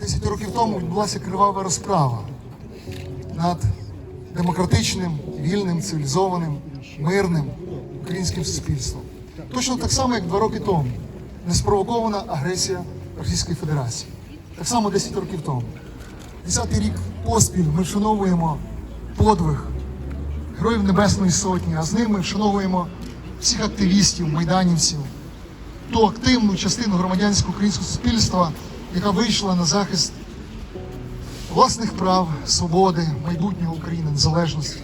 10 років тому відбулася кривава розправа над демократичним, вільним, цивілізованим, мирним українським суспільством. Точно так само, як два роки тому неспровокована агресія Російської Федерації. Так само 10 років тому. Десятий рік поспіль ми вшановуємо подвиг Героїв Небесної Сотні, а з ними вшановуємо всіх активістів, майданівців, ту активну частину громадянського українського суспільства, яка вийшла на захист власних прав, свободи, майбутнього України, незалежності.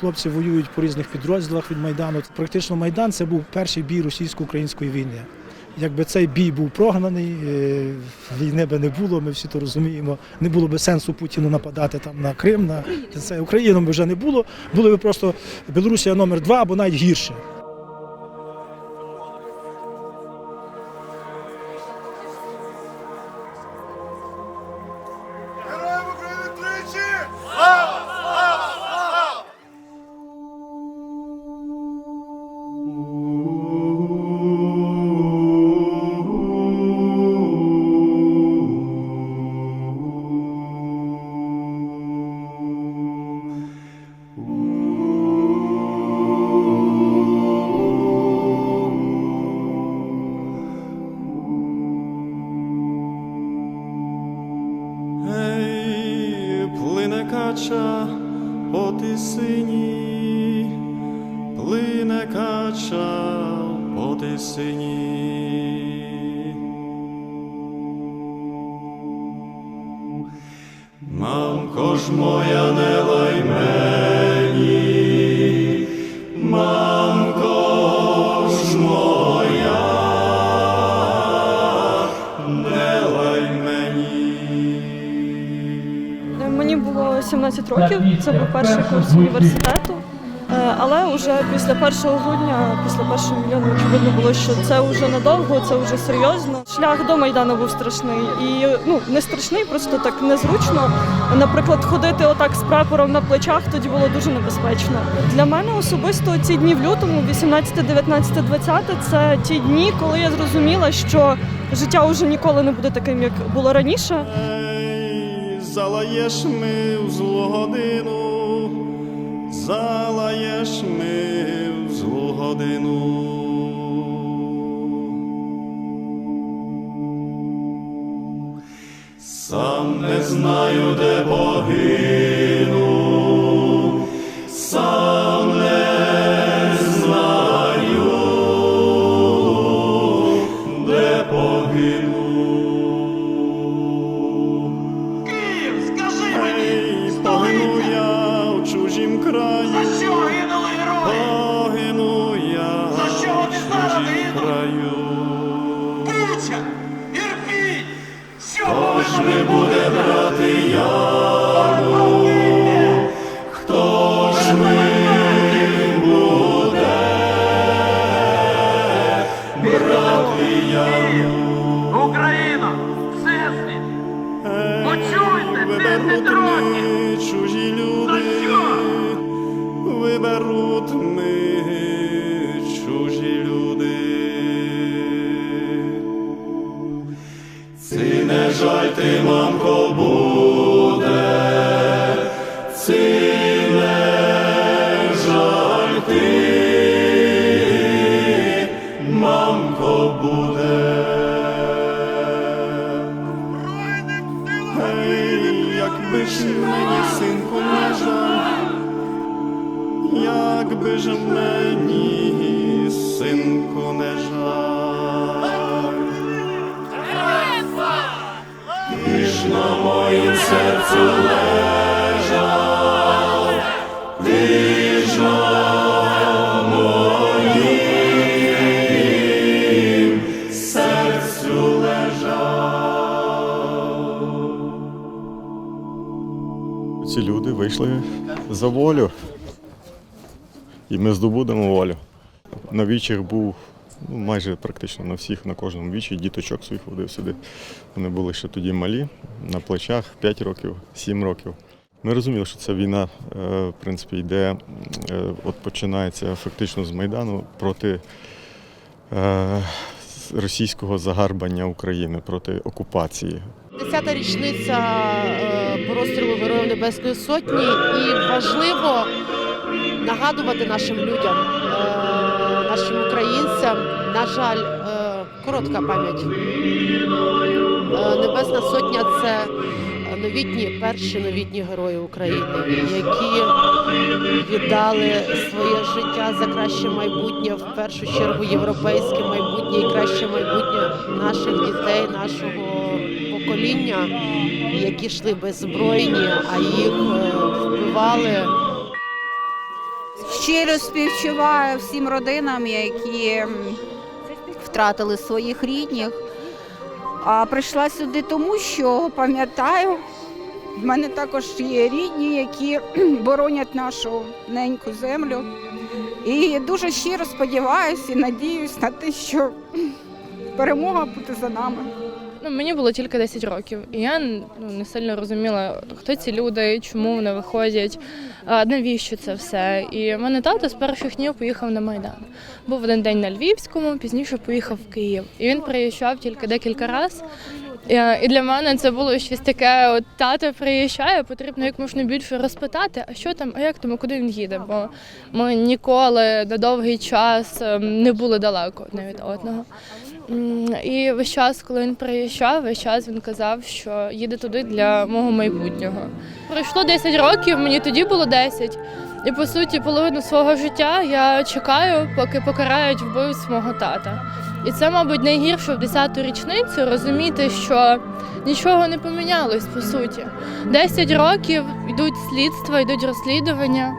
Хлопці воюють по різних підрозділах від Майдану. Практично Майдан це був перший бій російсько-української війни. Якби цей бій був прогнаний, е, війни би не було, ми всі то розуміємо. Не було би сенсу Путіну нападати там на Крим, на це Україну би вже не було. Було би просто Білорусія номер два або навіть гірше. Кача по тисині. Мамко ж моя не лай мені, мамко ж моя, не лай мені. Мені було 17 років, це був перший курс університету. Але вже після 1 грудня, після першого мільйону, очевидно було, що це вже надовго, це вже серйозно. Шлях до Майдану був страшний. І ну не страшний, просто так незручно. Наприклад, ходити отак з прапором на плечах тоді було дуже небезпечно. Для мене особисто ці дні в лютому, 18, 19, 20, це ті дні, коли я зрозуміла, що життя вже ніколи не буде таким, як було раніше. Залаєш ми в злу годину, залаєш ми в злу годину. Сам не знаю, де погину, не буде як би ж мені, синку, не жаль. Ти ж на моїм серцю лежав, ти ж на моїм серцю лежав. Ці люди вийшли за волю, і ми здобудемо волю. На вічах був ну, майже практично на всіх, на кожному вічі, діточок своїх водив сюди. Вони були ще тоді малі, на плечах 5 років, 7 років. Ми розуміли, що ця війна, е, в принципі, йде, е, от починається фактично з Майдану проти е, російського загарбання України, проти окупації. Десята річниця по розстрілу Героїв Небесної Сотні, і важливо нагадувати нашим людям, е, нашим українцям. На жаль, е, коротка пам'ять. Е, Небесна Сотня це новітні, перші новітні герої України, які віддали своє життя за краще майбутнє, в першу чергу європейське майбутнє і краще майбутнє наших дітей, нашого покоління, які йшли беззбройні, а їх вбивали. Щиро співчуваю всім родинам, які втратили своїх рідних. А прийшла сюди тому, що пам'ятаю, в мене також є рідні, які боронять нашу неньку землю. І дуже щиро сподіваюся і надіюсь на те, що перемога буде за нами. Ну, мені було тільки 10 років, і я ну, не сильно розуміла, хто ці люди, чому вони виходять, навіщо це все. І в мене тато з перших днів поїхав на Майдан. Був один день на Львівському, пізніше поїхав в Київ. І він приїжджав тільки декілька разів. І для мене це було щось таке: от тато приїжджає, потрібно як можна більше розпитати, а що там, а як там, а куди він їде. Бо ми ніколи на довгий час ем, не були далеко одне від одного. І весь час, коли він приїжджав, весь час він казав, що їде туди для мого майбутнього. Пройшло 10 років, мені тоді було 10. І по суті, половину свого життя я чекаю, поки покарають вбивць мого тата. І це, мабуть, найгірше в 10-ту річницю розуміти, що нічого не помінялось по суті. 10 років йдуть слідства, йдуть розслідування,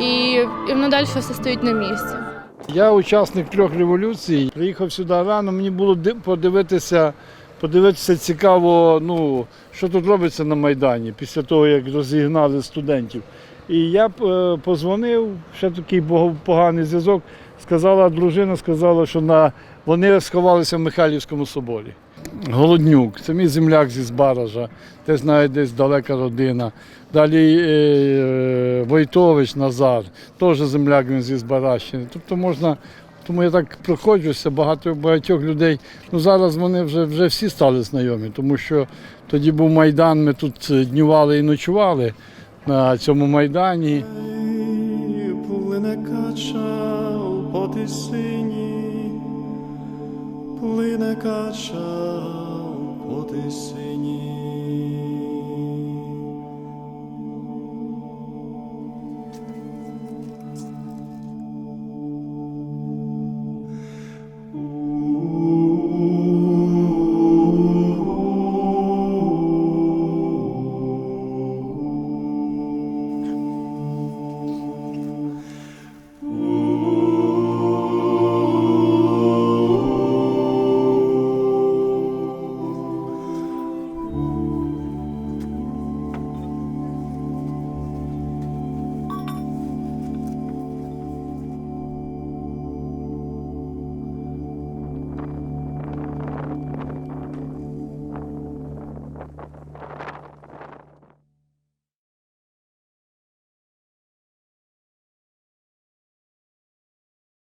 і, і воно далі все стоїть на місці. Я учасник трьох революцій. Приїхав сюди рано. Мені було подивитися, подивитися цікаво, ну, що тут робиться на Майдані після того, як розігнали студентів. І я е, позвонив, ще такий поганий зв'язок. Сказала дружина, сказала, що на, вони сховалися в Михайлівському соборі. Голоднюк, це мій земляк зі Збаража, теж навіть десь далека родина. Далі е, Войтович Назар, теж земляк він зі Збаращини. Тобто можна, тому я так проходжуся, багато багатьох людей. Ну зараз вони вже, вже всі стали знайомі, тому що тоді був Майдан, ми тут днювали і ночували на цьому Майдані. Плине плине кача поти тисині.